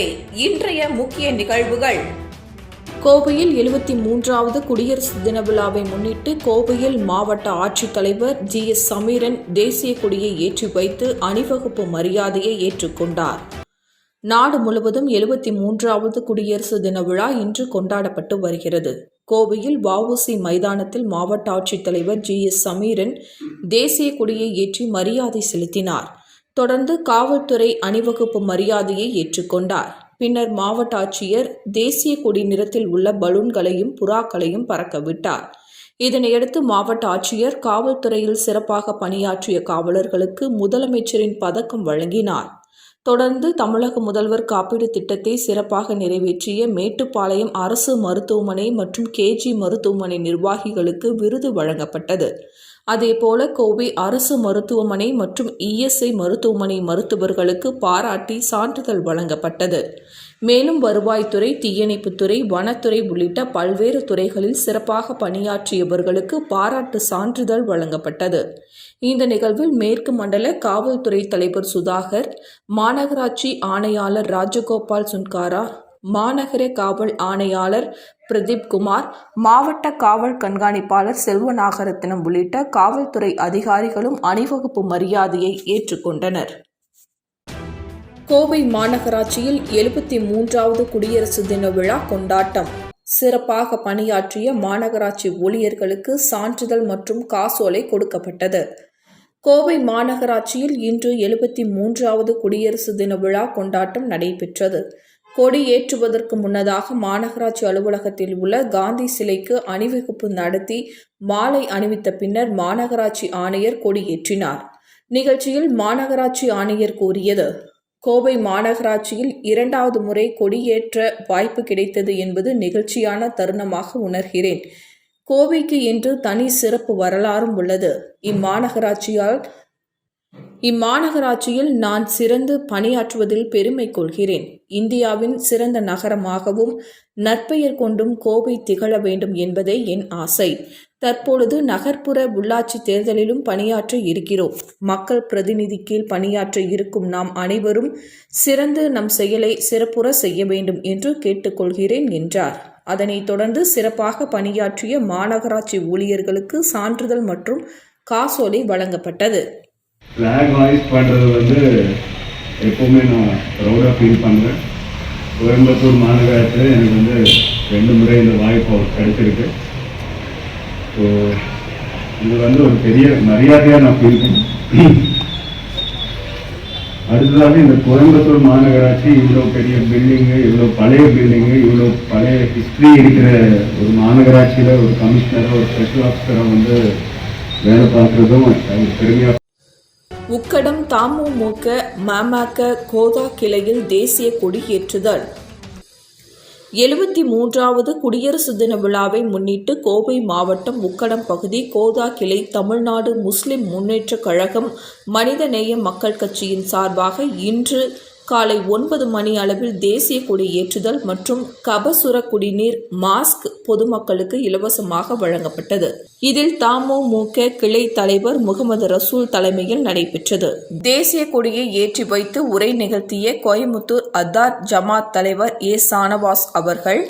வணக்கம் இன்றைய முக்கிய நிகழ்வுகள். கோவையில் எழுபத்தி மூன்றாவது குடியரசு தின விழாவை முன்னிட்டு கோவையில் மாவட்ட ஆட்சித்தலைவர் ஜி எஸ் சமீரன் தேசிய கொடியை ஏற்றி வைத்து அணிவகுப்பு மரியாதையை ஏற்றுக்கொண்டார் நாடு முழுவதும் எழுபத்தி மூன்றாவது குடியரசு தின விழா இன்று கொண்டாடப்பட்டு வருகிறது. கோவையில் வஉசி மைதானத்தில் மாவட்ட ஆட்சித்தலைவர் ஜி எஸ் சமீரன் தேசிய கொடியை ஏற்றி மரியாதை செலுத்தினார். தொடர்ந்து காவல்துறை அணிவகுப்பு மரியாதையை ஏற்றுக்கொண்டார். பின்னர் மாவட்ட ஆட்சியர் தேசிய கொடி நிறத்தில் உள்ள பலூன்களையும் புறாக்களையும் பறக்கவிட்டார் இதனையடுத்து மாவட்ட ஆட்சியர் காவல்துறையில் சிறப்பாக பணியாற்றிய காவலர்களுக்கு முதலமைச்சரின் பதக்கம் வழங்கினார். தொடர்ந்து தமிழக முதல்வர் காப்பீடு திட்டத்தை சிறப்பாக நிறைவேற்றிய மேட்டுப்பாளையம் அரசு மருத்துவமனை மற்றும் கேஜி மருத்துவமனை நிர்வாகிகளுக்கு விருது வழங்கப்பட்டது. அதேபோல கோவை அரசு மருத்துவமனை மற்றும் இஎஸ்ஐ மருத்துவமனை மருத்துவர்களுக்கு பாராட்டி சான்றிதழ் வழங்கப்பட்டது. மேலும் வருவாய்த்துறை தீயணைப்புத்துறை வனத்துறை உள்ளிட்ட பல்வேறு துறைகளில் சிறப்பாக பணியாற்றியவர்களுக்கு பாராட்டு சான்றிதழ் வழங்கப்பட்டது. இந்த நிகழ்வில் மேற்கு மண்டல காவல்துறை தலைவர் சுதாகர் மாநகராட்சி ஆணையாளர் ராஜகோபால் சுன்காரா மாநகர காவல் ஆணையாளர் பிரதீப் குமார் மாவட்ட காவல் கண்காணிப்பாளர் செல்வநாகரத்தினம் உள்ளிட்ட காவல்துறை அதிகாரிகளும் அணிவகுப்பு மரியாதையை ஏற்றுக்கொண்டனர். கோவை மாநகராட்சியில் எழுபத்தி மூன்றாவது குடியரசு தின விழா கொண்டாட்டம். சிறப்பாக பணியாற்றிய மாநகராட்சி ஊழியர்களுக்கு சான்றிதழ் மற்றும் காசோலை கொடுக்கப்பட்டது. கோவை மாநகராட்சியில் இன்று எழுபத்தி மூன்றாவது குடியரசு தின விழா கொண்டாட்டம் நடைபெற்றது. கொடி ஏற்றுவதற்கு முன்னதாக மாநகராட்சி அலுவலகத்தில் உள்ள காந்தி சிலைக்கு அணிவகுப்பு நடத்தி மாலை அணிவித்த பின்னர் மாநகராட்சி ஆணையர் கொடியேற்றினார். நிகழ்ச்சியில் மாநகராட்சி ஆணையர் கூறியது கோவை மாநகராட்சியில் இரண்டாவது முறை கொடியேற்ற வாய்ப்பு கிடைத்தது என்பது நிகழ்ச்சியான தருணமாக உணர்கிறேன். கோவைக்கு என்று தனி சிறப்பு வரலாறும் உள்ளது. இம்மாநகராட்சியால் இம்மாநகராட்சியில் நான் சிறந்து பணியாற்றுவதில் பெருமை கொள்கிறேன். இந்தியாவின் சிறந்த நகரமாகவும் நற்பெயர் கொண்டும் கோவை திகழ வேண்டும் என்பதே என் ஆசை. தற்பொழுது நகர்ப்புற உள்ளாட்சி தேர்தலிலும் பணியாற்ற இருக்கிறோம். மக்கள் பிரதிநிதி கீழ் பணியாற்ற இருக்கும் நாம் அனைவரும் சிறந்து நம் செயலை சிறப்புற செய்ய வேண்டும் என்று கேட்டுக்கொள்கிறேன் என்றார். அதனைத் தொடர்ந்து சிறப்பாக பணியாற்றிய மாநகராட்சி ஊழியர்களுக்கு சான்றிதழ் மற்றும் காசோலை வழங்கப்பட்டது. ஃப்ளாக் வாய்ஸ் பண்ணுறது வந்து எப்போவுமே நான் ப்ரௌடாக ஃபீல் பண்ணுறேன் கோயம்புத்தூர் மாநகராட்சியில் எனக்கு வந்து ரெண்டு முறை இந்த வாய்ப்பு கிடைச்சிருக்கு. ஸோ இது வந்து ஒரு பெரிய மரியாதையாக நான் ஃபீல் பண்ணேன் அடுத்ததாக இந்த கோயம்புத்தூர் மாநகராட்சி இவ்வளோ பெரிய பில்டிங்கு இவ்வளோ பழைய பில்டிங்கு இவ்வளோ பழைய ஹிஸ்ட்ரி இருக்கிற ஒரு மாநகராட்சியில் ஒரு கமிஷனராக ஒரு ஸ்பெஷல் ஆஃபீஸராக வந்து வேலை பார்க்குறதும் அது பெருமையாக உக்கடம் தாமுமுக மமக கோதா கிளையில் தேசிய கொடி ஏற்றுதல். எழுபத்தி மூன்றாவது குடியரசு தின விழாவை முன்னிட்டு கோவை மாவட்டம் உக்கடம் பகுதி கோதா கிளை தமிழ்நாடு முஸ்லிம் முன்னேற்றக் கழகம் மனிதநேய மக்கள் கட்சியின் சார்பாக இன்று காலை ஒன்பது மணி அளவில் தேசிய கொடி ஏற்றுதல் மற்றும் கபசுர குடிநீர் மாஸ்க் பொதுமக்களுக்கு இலவசமாக வழங்கப்பட்டது. இதில் தமுமுக கிளை தலைவர் முகமது ரசூல் தலைமையில் நடைபெற்றது. தேசிய கொடியை ஏற்றி வைத்து உரை நிகழ்த்திய கோயமுத்தூர் அத்தார் ஜமாத் தலைவர் ஏ. சானவாஸ் அவர்கள்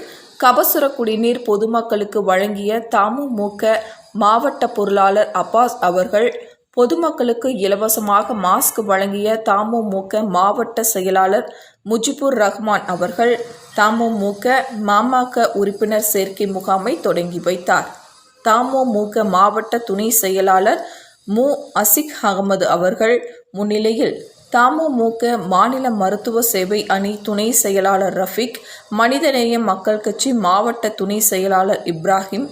கபசுர குடிநீர் பொதுமக்களுக்கு வழங்கிய தமுமுக மாவட்ட பொருளாளர் அப்பாஸ் அவர்கள் பொதுமக்களுக்கு இலவசமாக மாஸ்க் வழங்கிய தமுமுக மாவட்ட செயலாளர் முஜிபுர் ரஹ்மான் அவர்கள் தமுமுக மாமக உறுப்பினர் சேர்க்கை முகாமை தொடங்கி வைத்தார். தமுமுக மாவட்ட துணை செயலாளர் மு. அசிக் அகமது அவர்கள் முன்னிலையில் தமுமுக மாநில மருத்துவ சேவை அணி துணை செயலாளர் ரஃபிக் மனிதநேய மக்கள் கட்சி மாவட்ட துணை செயலாளர் இப்ராஹிம்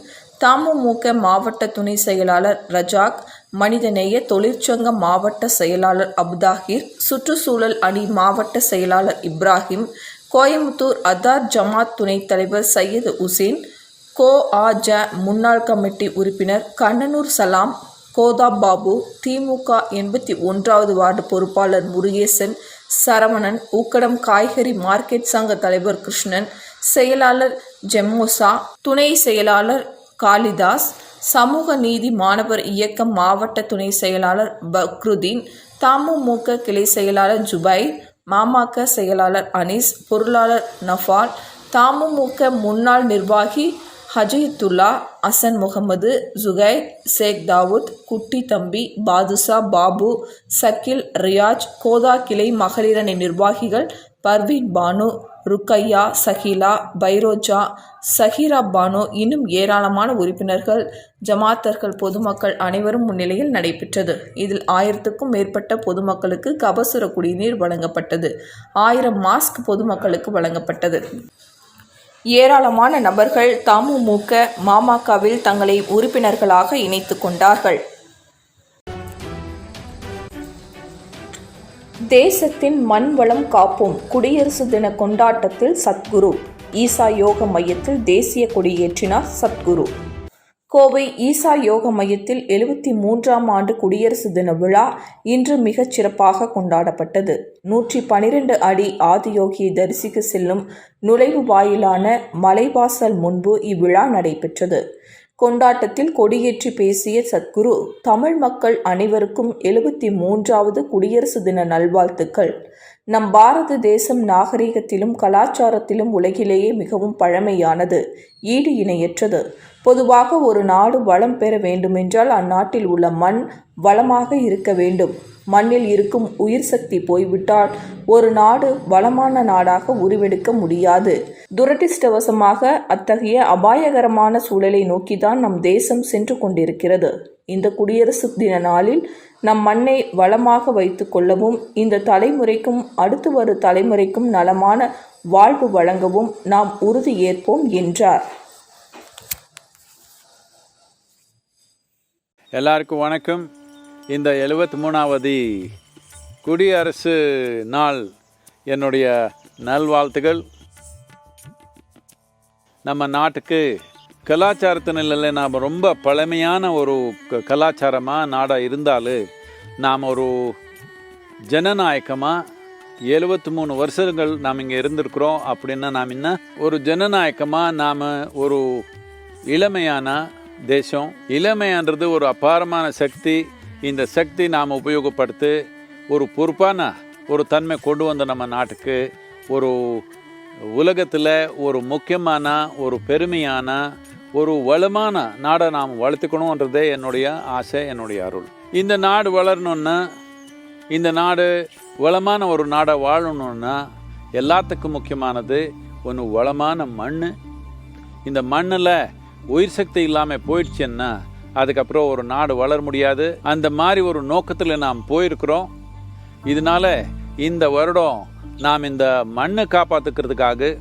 தமுமுக மாவட்ட துணை செயலாளர் ரஜாக் மனிதநேய தொழிற்சங்க மாவட்ட செயலாளர் அப்தாஹிர் சுற்றுச்சூழல் அணி மாவட்ட செயலாளர் இப்ராஹிம் கோயம்புத்தூர் அதார் ஜமாத் துணைத் தலைவர் சையது உசேன் கோ ஆ ஜ முன்னாள் கமிட்டி உறுப்பினர் கண்ணனூர் சலாம் கோதா பாபு திமுக எண்பத்தி ஒன்றாவது வார்டு பொறுப்பாளர் முருகேசன் சரவணன் ஊக்கடம் காய்கறி மார்க்கெட் சங்க தலைவர் கிருஷ்ணன் செயலாளர் ஜெம்மோசா துணை செயலாளர் காளிதாஸ் சமூக நீதி மாணவர் இயக்கம் மாவட்ட துணை செயலாளர் பக்ருதீன் தமுமுக கிளை செயலாளர் ஜுபைர் மாமாக்க செயலாளர் அனீஸ் பொருளாளர் நஃபால் தமுமுக முன்னாள் நிர்வாகி ஹஜயத்துல்லா அசன் முகமது ஜுகை ஷேக் தாவூத் குட்டி தம்பி பாதுஷா பாபு சக்கில் ரியாஜ் கோதா கிளை மகளிரணி நிர்வாகிகள் பர்வீன் பானு ருக்கையா சஹிலா பைரோஜா சஹீரா பானோ இன்னும் ஏராளமான உறுப்பினர்கள் ஜமாத்தர்கள் பொதுமக்கள் அனைவரும் முன்னிலையில் நடைபெற்றது. இதில் ஆயிரத்துக்கும் மேற்பட்ட பொதுமக்களுக்கு கபசுர குடிநீர் வழங்கப்பட்டது. ஆயிரம் மாஸ்க் பொதுமக்களுக்கு வழங்கப்பட்டது. ஏராளமான நபர்கள் தமுமுக மாமகவில் தங்களை உறுப்பினர்களாக இணைத்துக் கொண்டார்கள். தேசத்தின் மண் வளம் காப்போம். குடியரசு தின கொண்டாட்டத்தில் சத்குரு. ஈசா யோக மையத்தில் தேசிய கொடியேற்றினார் சத்குரு. கோவை ஈசா யோக மையத்தில் எழுபத்தி மூன்றாம் ஆண்டு குடியரசு தின விழா இன்று மிகச் சிறப்பாக கொண்டாடப்பட்டது. நூற்றி பனிரெண்டு அடி ஆதியோகியை தரிசிக்க செல்லும் நுழைவு வாயிலான மலைவாசல் முன்பு இவ்விழா நடைபெற்றது. கொண்டாட்டத்தில் கொடியேற்றி பேசிய சத்குரு தமிழ் மக்கள் அனைவருக்கும் எழுபத்தி மூன்றாவது குடியரசு தின நல்வாழ்த்துக்கள். நம் பாரத தேசம் நாகரிகத்திலும் கலாச்சாரத்திலும் உலகிலேயே மிகவும் பழமையானது ஈடு இணையற்றது. பொதுவாக ஒரு நாடு வளம் பெற வேண்டுமென்றால் அந்நாட்டில் உள்ள மண் வளமாக இருக்க வேண்டும். மண்ணில் இருக்கும் உயிர் சக்தி போய்விட்டால் ஒரு நாடு வளமான நாடாக உருவெடுக்க முடியாது. துரதிருஷ்டவசமாக அத்தகைய அபாயகரமான சூழலை நோக்கிதான் நம் தேசம் சென்று கொண்டிருக்கிறது. இந்த குடியரசு தின நாளில் நம் மண்ணை வளமாக வைத்து கொள்ளவும் இந்த தலைமுறைக்கும் அடுத்து வரும் தலைமுறைக்கும் நலமான வாழ்வு வழங்கவும் நாம் உறுதி ஏற்போம் என்றார். எல்லாருக்கும் வணக்கம். இந்த எழுபத்தி மூணாவது குடியரசு நாள் என்னுடைய நல்வாழ்த்துகள் நம்ம நாட்டுக்கு கலாச்சாரத்தினில் நாம் ரொம்ப பழமையான ஒரு க- கலாச்சாரமாக நாடாக இருந்தாலும் நாம் ஒரு ஜனநாயகமாக எழுபத்தி மூணு வருஷங்கள் நாம் இங்கே இருந்திருக்கிறோம் அப்படின்னா நாம் என்ன? ஒரு ஜனநாயகமாக நாம் ஒரு இளமையான தேசம். இளமையான்றது ஒரு அபாரமான சக்தி. இந்த சக்தி நாம் உபயோகப்படுத்தி ஒரு பொறுப்பான ஒரு தன்மை கொண்டு வந்த நம்ம நாட்டுக்கு ஒரு உலகத்தில் ஒரு முக்கியமான ஒரு பெருமையான ஒரு வளமான நாடை நாம் வளர்த்துக்கணுன்றதே என்னுடைய ஆசை என்னுடைய அருள். இந்த நாடு வளரணுன்னா இந்த நாடு வளமான ஒரு நாடை வாழணுன்னா எல்லாத்துக்கும் முக்கியமானது ஒன்று வளமான மண் இந்த மண்ணில் உயிர் சக்தி இல்லாமல் போயிடுச்சுன்னா அதுக்கப்புறம் ஒரு நாடு வளர முடியாது. அந்த மாதிரி ஒரு நோக்கத்தில் நாம் போயிருக்கிறோம். இதனால இந்த வருடம் நாம் இந்த மண்ணை காப்பாற்றுக்கிறதுக்காக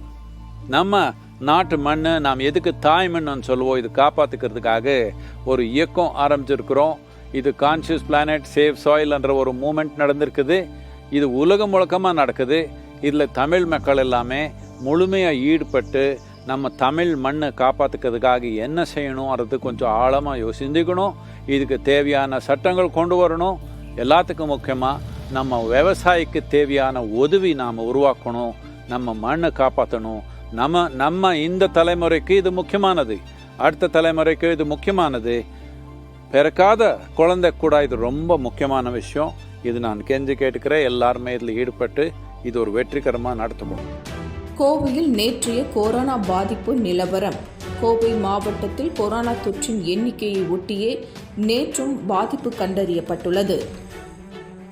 நம்ம நாட்டு மண்ணை நாம் எதுக்கு தாய் மண் சொல்லுவோம்? இது காப்பாற்றுக்கிறதுக்காக ஒரு இயக்கம் ஆரம்பிச்சிருக்கிறோம். இது கான்ஷியஸ் பிளானட் சேவ் சாயில்ன்ற ஒரு மூமெண்ட் நடந்திருக்குது. இது உலகம் முழக்கமாக நடக்குது. இதில் தமிழ் மக்கள் எல்லாமே முழுமையாக ஈடுபட்டு நம்ம தமிழ் மண்ணை காப்பாற்றுக்கிறதுக்காக என்ன செய்யணும்ன்றது கொஞ்சம் ஆழமாக யோசிச்சுக்கணும். இதுக்கு தேவையான சட்டங்கள் கொண்டு வரணும். எல்லாத்துக்கும் முக்கியமாக நம்ம விவசாயிக்கு தேவையான உதவி நாம் உருவாக்கணும். நம்ம மண்ணை காப்பாற்றணும் நம்ம நம்ம இந்த தலைமுறைக்கு இது முக்கியமானது. அடுத்த தலைமுறைக்கு இது முக்கியமானது. பிறக்காத குழந்தை கூட இது ரொம்ப முக்கியமான விஷயம். இது நான் கெஞ்சி கேட்டுக்கிறேன். எல்லாருமே இதில் ஈடுபட்டு இது ஒரு வெற்றிகரமாக நடத்துவோம் கோவையில் நேற்றைய கொரோனா பாதிப்பு நிலவரம். கோவை மாவட்டத்தில் கொரோனா தொற்றின் எண்ணிக்கையை ஒட்டியே நேற்றும் பாதிப்பு கண்டறியப்பட்டுள்ளது.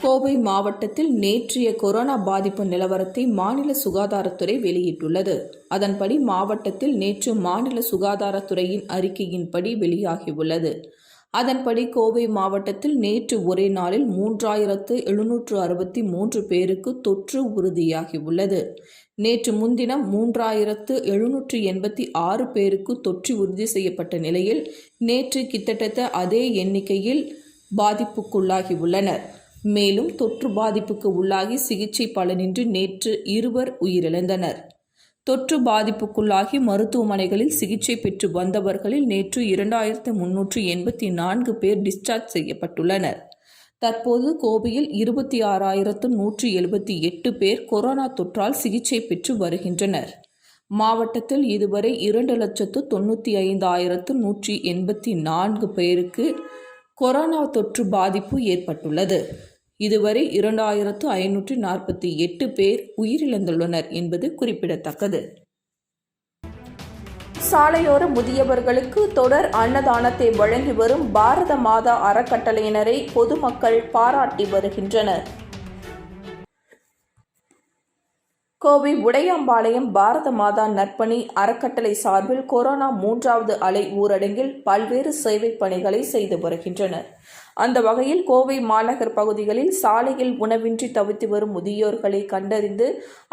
கோவை மாவட்டத்தில் நேற்றைய கொரோனா பாதிப்பு நிலவரத்தை மாநில சுகாதாரத்துறை வெளியிட்டுள்ளது. அதன்படி மாவட்டத்தில் நேற்று மாநில சுகாதாரத்துறையின் அறிக்கையின்படி வெளியாகியுள்ளது. அதன்படி கோவை மாவட்டத்தில் நேற்று ஒரே நாளில் மூன்றாயிரத்து எழுநூற்று அறுபத்தி மூன்று பேருக்கு தொற்று உறுதியாகியுள்ளது. நேற்று முன்தினம் மூன்றாயிரத்து எழுநூற்று எண்பத்தி ஆறு பேருக்கு தொற்று உறுதி செய்யப்பட்ட நிலையில் நேற்று கிட்டத்தட்ட அதே எண்ணிக்கையில் பாதிப்புக்குள்ளாகியுள்ளனர். மேலும் தொற்று பாதிப்புக்கு உள்ளாகி சிகிச்சை பலனின்றி நேற்று இருவர் உயிரிழந்தனர். தொற்று பாதிப்புக்குள்ளாகி மருத்துவமனைகளில் சிகிச்சை பெற்று வந்தவர்களில் நேற்று இரண்டாயிரத்து முன்னூற்று எண்பத்தி நான்கு பேர் டிஸ்சார்ஜ் செய்யப்பட்டுள்ளனர். தற்போது கோவையில் இருபத்தி ஆறாயிரத்து நூற்றி எழுபத்தி எட்டு பேர் கொரோனா தொற்றால் சிகிச்சை பெற்று வருகின்றனர். மாவட்டத்தில் இதுவரை இரண்டு லட்சத்து தொண்ணூற்றி ஐந்தாயிரத்து நூற்றி எண்பத்தி நான்கு பேருக்கு கொரோனா தொற்று பாதிப்பு ஏற்பட்டுள்ளது. இதுவரை இரண்டாயிரத்து ஐநூற்று நாற்பத்தி எட்டு பேர் உயிரிழந்துள்ளனர் என்பது குறிப்பிடத்தக்கது. சாலையோர முதியவர்களுக்கு தொடர் அன்னதானத்தை வழங்கி வரும் பாரத மாதா அறக்கட்டளையினரை பொதுமக்கள் பாராட்டி வருகின்றனர். கோவை உடையாம்பாளையம் பாரத மாதா நற்பணி அறக்கட்டளை சார்பில் கொரோனா மூன்றாவது அலை ஊரடங்கில் பல்வேறு சேவை பணிகளை செய்து வருகின்றனர். அந்த வகையில் கோவை மாநகர் பகுதிகளில் சாலையில் உணவின்றி தவித்து வரும் முதியோர்களை கண்டறிந்து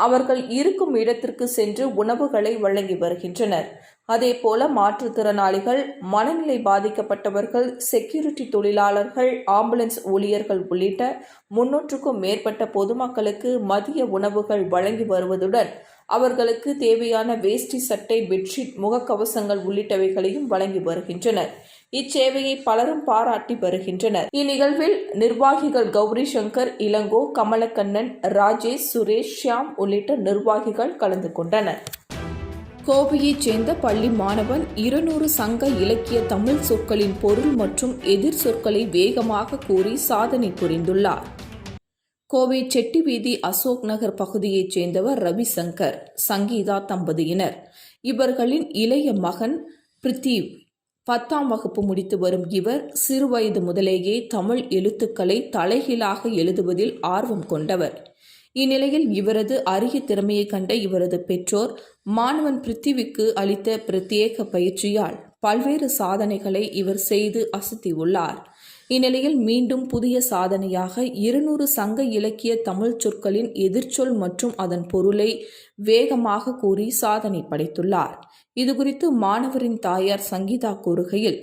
அவர்கள் இருக்கும் இடத்திற்கு சென்று உணவுகளை வழங்கி வருகின்றனர். அதேபோல மாற்றுத்திறனாளிகள் மனநிலை பாதிக்கப்பட்டவர்கள் செக்யூரிட்டி தொழிலாளர்கள் ஆம்புலன்ஸ் ஊழியர்கள் உள்ளிட்ட முன்னூற்றுக்கும் மேற்பட்ட பொதுமக்களுக்கு மதிய உணவுகள் வழங்கி வருவதுடன் அவர்களுக்கு தேவையான வேஷ்டி சட்டை பெட்ஷீட் முகக்கவசங்கள் உள்ளிட்டவைகளையும் வழங்கி வருகின்றனர். இச்சேவையை பலரும் பாராட்டி வருகின்றனர். இந்நிகழ்வில் நிர்வாகிகள் கௌரி சங்கர் இளங்கோ கமலக்கண்ணன் ராஜேஷ் சுரேஷ் ஷியாம் உள்ளிட்ட நிர்வாகிகள் கலந்து கொண்டனர். கோவையைச் சேர்ந்த பள்ளி மாணவன் இருநூறு சங்க இலக்கிய தமிழ் சொற்களின் பொருள் மற்றும் எதிர் சொற்களை வேகமாக கூறி சாதனை புரிந்துள்ளார். கோவை செட்டிவீதி அசோக் நகர் பகுதியைச் சேர்ந்தவர் ரவிசங்கர் சங்கீதா தம்பதியினர். இவர்களின் இளைய மகன் பிரித்திவ் பத்தாம் வகுப்பு முடித்து வரும் இவர் சிறுவயது முதலேயே தமிழ் எழுத்துக்களை தலைகீழாக எழுதுவதில் ஆர்வம் கொண்டவர். இந்நிலையில் இவரது அரிய திறமையை கண்ட இவரது பெற்றோர் மாணவன் பிருத்திவிக்கு அளித்த பிரத்யேக பயிற்சியால் பல்வேறு சாதனைகளை இவர் செய்து அசத்தியுள்ளார். இந்நிலையில் மீண்டும் புதிய சாதனையாக இருநூறு சங்க இலக்கிய தமிழ் சொற்களின் எதிர்ச்சொல் மற்றும் அதன் பொருளை வேகமாக கூறி சாதனை படைத்துள்ளார். இதுகுறித்து மாணவரின் தாயார் சங்கீதா கூறுகையில்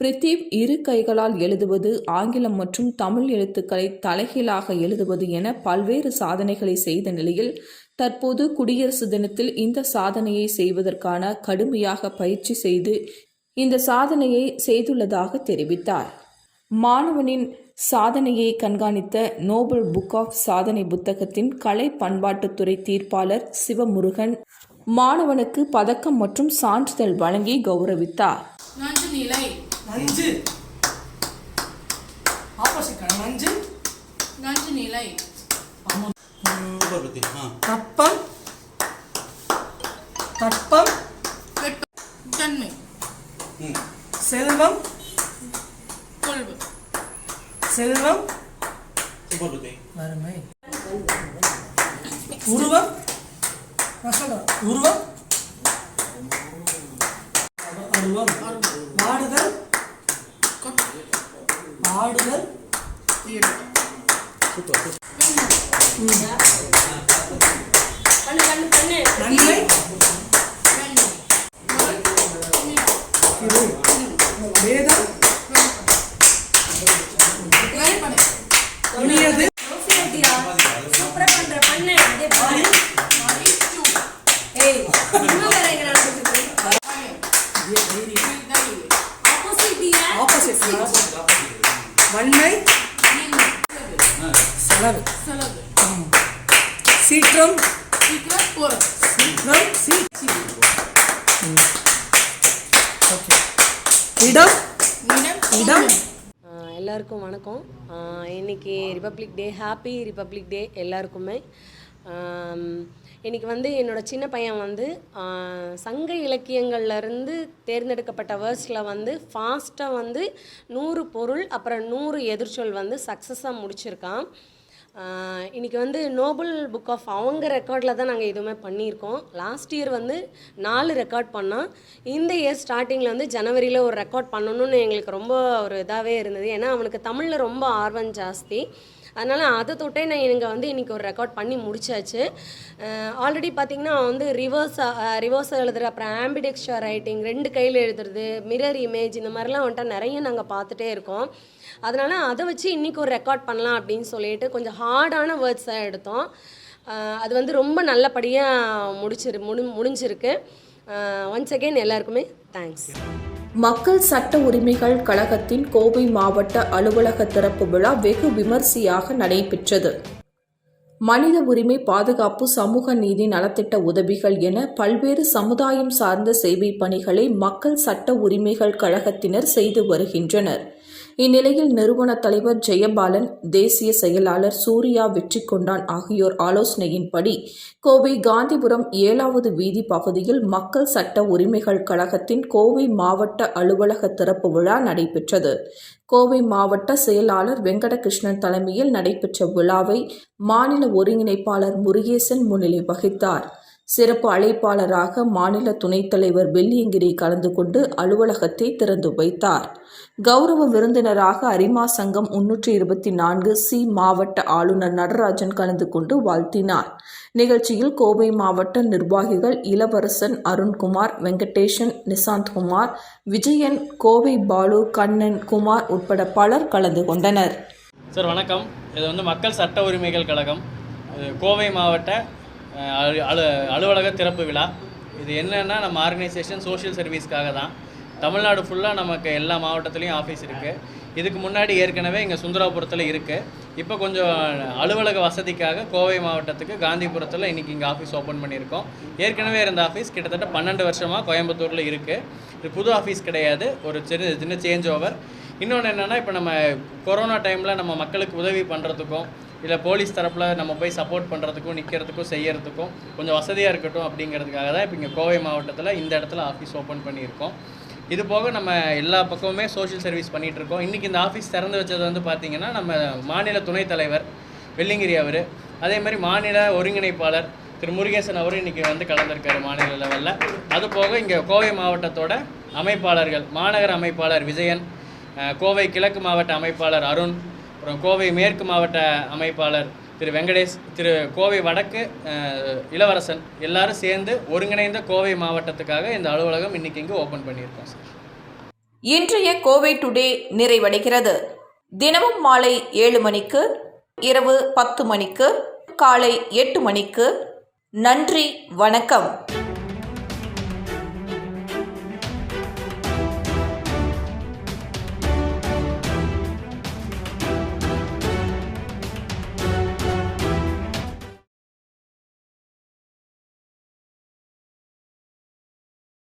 பிரித்திவ் இரு கைகளால் எழுதுவது ஆங்கிலம் மற்றும் தமிழ் எழுத்துக்களை தலைகீழாக எழுதுவது என பல்வேறு சாதனைகளை செய்த நிலையில் தற்போது குடியரசு தினத்தில் இந்த சாதனையை செய்வதற்கான கடுமையாக பயிற்சி செய்து இந்த சாதனையை செய்துள்ளதாக தெரிவித்தார். மாணவனின் சாதனையை கண்காணித்த நோபல் புக் ஆஃப் சாதனை புத்தகத்தின் கலை பண்பாட்டுத்துறை தீர்ப்பாளர் சிவமுருகன் மாணவனுக்கு பதக்கம் மற்றும் சான்றிதழ் வழங்கி கௌரவித்தார். நஞ்சு நிலை. நிலை. தப்பம் தன்மை செல்வம். கொள்வு. செல்வம். வறுமை உருவம். உருவம். ஈடு சூப்பர் சூப்பர் நன்மை செலவு சீற்றம் சீக்கிரம் சீற்றம். ஓகே இடம். இடம். இடம் எல்லாருக்கும் வணக்கம். இன்றைக்கி இன்னைக்கு republic day happy republic day எல்லாருக்குமே. இன்றைக்கி வந்து என்னோட சின்ன பையன் வந்து சங்க இலக்கியங்கள்லேருந்து தேர்ந்தெடுக்கப்பட்ட வேர்ஸில் வந்து ஃபாஸ்ட்டாக வந்து நூறு பொருள் அப்புறம் நூறு எதிர்ச்சொல் வந்து சக்ஸஸாக முடிச்சிருக்கான். இன்றைக்கி வந்து நோபல் புக் ஆஃப் அவங்க ரெக்கார்டில் தான் நாங்கள் எதுவுமே பண்ணியிருக்கோம். லாஸ்ட் இயர் வந்து நாலு ரெக்கார்ட் பண்ணோம். இந்த இயர் ஸ்டார்டிங்கில் வந்து ஜனவரியில் ஒரு ரெக்கார்ட் பண்ணணும்னு எங்களுக்கு ரொம்ப ஒரு இதாகவே இருந்தது. ஏன்னா அவனுக்கு தமிழில் ரொம்ப ஆர்வம் ஜாஸ்தி. அதனால் அதை தொட்டே நான் இங்கே வந்து இன்றைக்கி ஒரு ரெக்கார்ட் பண்ணி முடிச்சாச்சு. ஆல்ரெடி பார்த்திங்கன்னா வந்து ரிவர்ஸ் ரிவர்ஸ் எழுதுகிற அப்புறம் ஆம்பிடெக்ஸ்டர் ரைட்டிங் ரெண்டு கையில் எழுதுறது மிரர் இமேஜ் இந்த மாதிரிலாம் வந்துட்டு நிறைய நாங்கள் பார்த்துட்டே இருக்கோம். அதனால் அதை வச்சு இன்றைக்கி ஒரு ரெக்கார்ட் பண்ணலாம் அப்படின்னு சொல்லிட்டு கொஞ்சம் ஹார்டான வேர்ட்ஸாக எடுத்தோம். அது வந்து ரொம்ப நல்லபடியாக முடிச்சிரு முடி முடிஞ்சிருக்கு. ஒன்ஸ் அகெயின் எல்லாருக்குமே தேங்க்ஸ் மக்கள் சட்ட உரிமைகள் கழகத்தின் கோவை மாவட்ட அலுவலக திறப்பு விழா வெகு விமர்சையாக நடைபெற்றது. மனித உரிமை பாதுகாப்பு சமூக நீதி நலத்திட்ட உதவிகள் என பல்வேறு சமுதாயம் சார்ந்த சேவை பணிகளை மக்கள் சட்ட உரிமைகள் கழகத்தினர் செய்து வருகின்றனர். இந்நிலையில் நிறுவன தலைவர் ஜெயபாலன் தேசிய செயலாளர் சூர்யா வெற்றி கொண்டான் ஆகியோர் ஆலோசனையின்படி கோவை காந்திபுரம் ஏழாவது வீதி பகுதியில் மக்கள் சட்ட உரிமைகள் கழகத்தின் கோவை மாவட்ட அலுவலக திறப்பு விழா நடைபெற்றது. கோவை மாவட்ட செயலாளர் வெங்கடகிருஷ்ணன் தலைமையில் நடைபெற்ற விழாவை மாநில ஒருங்கிணைப்பாளர் முருகேசன் முன்னிலை வகித்தார். சிறப்பு அழைப்பாளராக மாநில துணைத் தலைவர் வெள்ளியங்கிரி கலந்து கொண்டு அலுவலகத்தை திறந்து வைத்தார். கௌரவ விருந்தினராக அரிமா சங்கம் முன்னூற்றி இருபத்தி நான்கு சி மாவட்ட ஆளுநர் நடராஜன் கலந்து கொண்டு வாழ்த்தினார். நிகழ்ச்சியில் கோவை மாவட்ட நிர்வாகிகள் இளவரசன் அருண்குமார் வெங்கடேஷன் நிசாந்த்குமார் விஜயன் கோவை பாலு கண்ணன் குமார் உட்பட பலர் கலந்து கொண்டனர். சார் வணக்கம். இது வந்து மக்கள் சட்ட உரிமைகள் கழகம். கோவை மாவட்ட அலு அலு அலுவலக திறப்பு விழா. இது என்னென்னா நம்ம ஆர்கனைசேஷன் சோஷியல் சர்வீஸ்க்காக தான். தமிழ்நாடு ஃபுல்லாக நமக்கு எல்லா மாவட்டத்துலேயும் ஆஃபீஸ் இருக்குது இதுக்கு முன்னாடி ஏற்கனவே இங்கே சுந்தராபுரத்தில் இருக்குது இப்போ கொஞ்சம் அலுவலக வசதிக்காக கோவை மாவட்டத்துக்கு காந்திபுரத்தில் இன்றைக்கி இங்கே ஆஃபீஸ் ஓப்பன் பண்ணியிருக்கோம். ஏற்கனவே இருந்த ஆஃபீஸ் கிட்டத்தட்ட பன்னெண்டு வருஷமாக கோயம்புத்தூரில் இருக்குது இது புது ஆஃபீஸ் கிடையாது. ஒரு சின்ன சின்ன சேஞ்ச் ஓவர் இன்னொன்று என்னென்னா இப்போ நம்ம கொரோனா டைமில் நம்ம மக்களுக்கு உதவி பண்ணுறதுக்கும் இல்லை போலீஸ் தரப்பில் நம்ம போய் சப்போர்ட் பண்ணுறதுக்கும் நிற்கிறதுக்கும் செய்கிறதுக்கும் கொஞ்சம் வசதியாக இருக்கட்டும் அப்படிங்கிறதுக்காக தான் இப்போ இங்கே கோவை மாவட்டத்தில் இந்த இடத்துல ஆஃபீஸ் ஓப்பன் பண்ணியிருக்கோம். இது போக நம்ம எல்லா பக்கமுமே சோஷியல் சர்வீஸ் பண்ணிகிட்டு இருக்கோம். இன்றைக்கி இந்த ஆஃபீஸ் திறந்து வச்சது வந்து பார்த்திங்கன்னா நம்ம மாநில துணைத் தலைவர் வெள்ளிங்கிரி அவர் அதே மாதிரி மாநில ஒருங்கிணைப்பாளர் திரு முருகேசன் அவரும் இன்றைக்கி வந்து கலந்துருக்காரு மாநில லெவலில் அது போக இங்கே கோவை மாவட்டத்தோட அமைப்பாளர்கள் மாநகர அமைப்பாளர் விஜயன் கோவை கிழக்கு மாவட்ட அமைப்பாளர் அருண் அப்புறம் கோவை மேற்கு மாவட்ட அமைப்பாளர் திரு வெங்கடேஷ் திரு கோவை வடக்கு இளவரசன் எல்லாரும் சேர்ந்து ஒருங்கிணைந்த கோவை மாவட்டத்துக்காக இந்த அலுவலகம் இன்னைக்கு இங்கே ஓப்பன் பண்ணியிருக்கோம் சார். இன்றைய கோவை டுடே நிறைவடைகிறது. தினமும் மாலை ஏழு மணிக்கு இரவு பத்து மணிக்கு காலை எட்டு மணிக்கு. நன்றி வணக்கம்.